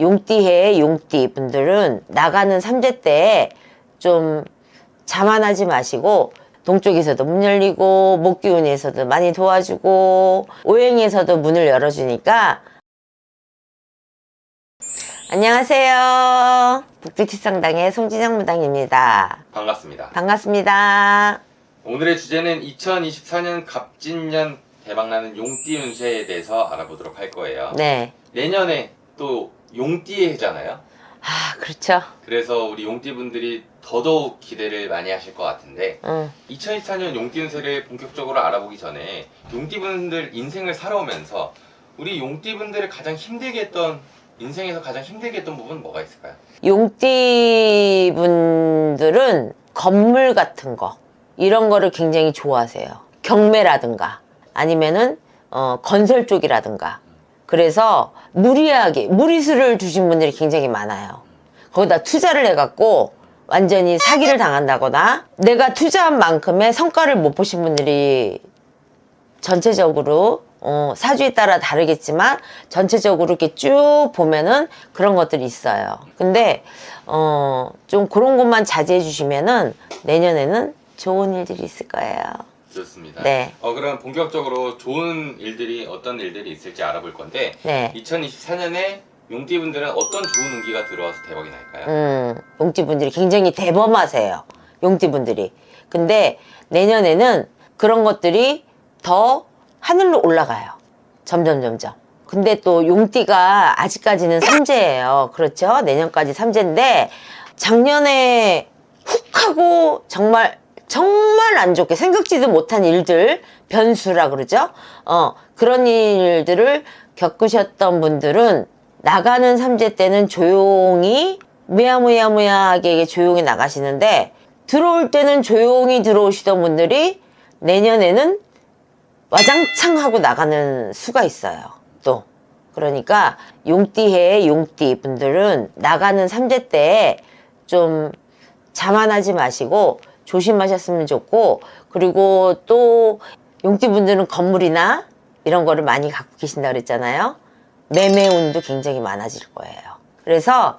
용띠해 용띠 분들은 나가는 삼재 때 좀 자만하지 마시고 동쪽에서도 문 열리고 목기운에서도 많이 도와주고 오행에서도 문을 열어주니까 안녕하세요. 북빛치성당의 송진영 무당입니다. 반갑습니다. 반갑습니다. 오늘의 주제는 2024년 갑진년 대박나는 용띠 운세에 대해서 알아보도록 할 거예요. 네. 내년에 또 용띠의 해잖아요. 아, 그렇죠. 그래서 우리 용띠 분들이 더더욱 기대를 많이 하실 것 같은데 응. 2024년 용띠 운세를 본격적으로 알아보기 전에 용띠 분들 인생을 살아오면서 우리 용띠 분들을 가장 힘들게 했던 인생에서 가장 힘들게 했던 부분 뭐가 있을까요? 용띠 분들은 건물 같은 거 이런 거를 굉장히 좋아하세요. 경매라든가 아니면은 어, 건설 쪽이라든가 그래서 무리하게 무리수를 두신 분들이 굉장히 많아요. 거기다 투자를 해갖고 완전히 사기를 당한다거나 내가 투자한 만큼의 성과를 못 보신 분들이 전체적으로 어, 사주에 따라 다르겠지만 전체적으로 이렇게 쭉 보면은 그런 것들이 있어요. 근데 어, 좀 그런 것만 자제해 주시면은 내년에는 좋은 일들이 있을 거예요. 좋습니다. 네. 어 그럼 본격적으로 좋은 일들이 어떤 일들이 있을지 알아볼 건데 네. 2024년에 용띠 분들은 어떤 좋은 운기가 들어와서 대박이 날까요? 음, 용띠 분들이 굉장히 대범하세요. 용띠 분들이. 근데 내년에는 그런 것들이 더 하늘로 올라가요. 점점, 점점. 근데 또 용띠가 아직까지는 삼재예요. 그렇죠? 내년까지 삼재인데 작년에 훅 하고 정말 정말 안 좋게 생각지도 못한 일들 변수라 그러죠. 어 그런 일들을 겪으셨던 분들은 나가는 삼재 때는 조용히 무야무야무야하게 조용히 나가시는데 들어올 때는 조용히 들어오시던 분들이 내년에는 와장창 하고 나가는 수가 있어요. 또 그러니까 용띠해 용띠 분들은 나가는 삼재 때 좀 자만하지 마시고 조심하셨으면 좋고 그리고 또 용띠 분들은 건물이나 이런 거를 많이 갖고 계신다 그랬잖아요. 매매운도 굉장히 많아질 거예요. 그래서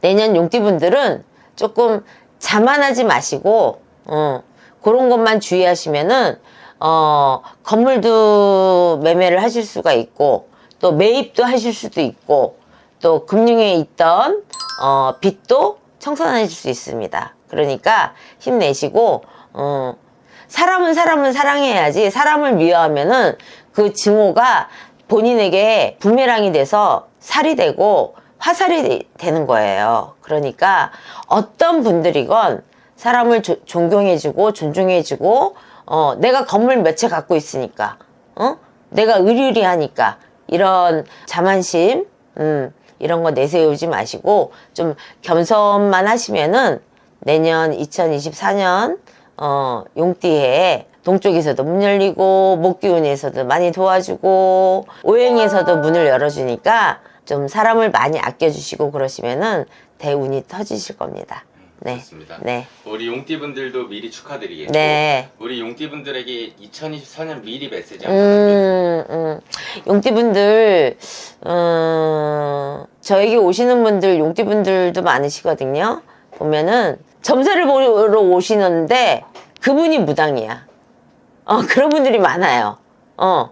내년 용띠 분들은 조금 자만하지 마시고 어, 그런 것만 주의하시면은 어, 건물도 매매를 하실 수가 있고 또 매입도 하실 수도 있고 또 금융에 있던 어, 빚도 청산하실 수 있습니다. 그러니까 힘내시고 어, 사람은 사람은 사랑해야지 사람을 미워하면은 그 증오가 본인에게 부메랑이 돼서 살이 되고 화살이 되는 거예요. 그러니까 어떤 분들이건 사람을 조- 존경해주고 존중해주고 어, 내가 건물 몇 채 갖고 있으니까 어? 내가 의리의리하니까 이런 자만심 음, 이런 거 내세우지 마시고 좀 겸손만 하시면은 내년 2024년 어, 용띠에 동쪽에서도 문 열리고 목기운에서도 많이 도와주고 오행에서도 문을 열어주니까 좀 사람을 많이 아껴주시고 그러시면은 대운이 터지실 겁니다. 네, 좋습니다. 네, 우리 용띠 분들도 미리 축하드리겠고 네. 우리 용띠 분들에게 2024년 미리 메시지 한번. 음, 음. 용띠분들, 음, 저에게 오시는 분들, 용띠분들도 많으시거든요. 보면은, 점사를 보러 오시는데, 그분이 무당이야. 어, 그런 분들이 많아요. 어,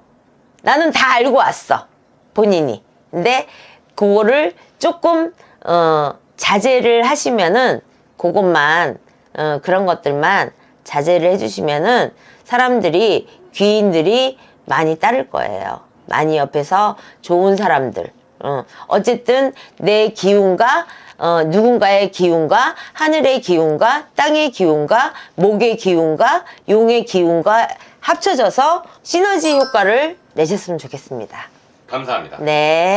나는 다 알고 왔어. 본인이. 근데, 그거를 조금, 어, 자제를 하시면은, 그것만, 어, 그런 것들만 자제를 해주시면은, 사람들이, 귀인들이 많이 따를 거예요. 많이 옆에서 좋은 사람들. 어, 어쨌든 내 기운과 어, 누군가의 기운과 하늘의 기운과 땅의 기운과 목의 기운과 용의 기운과 합쳐져서 시너지 효과를 내셨으면 좋겠습니다. 감사합니다. 네.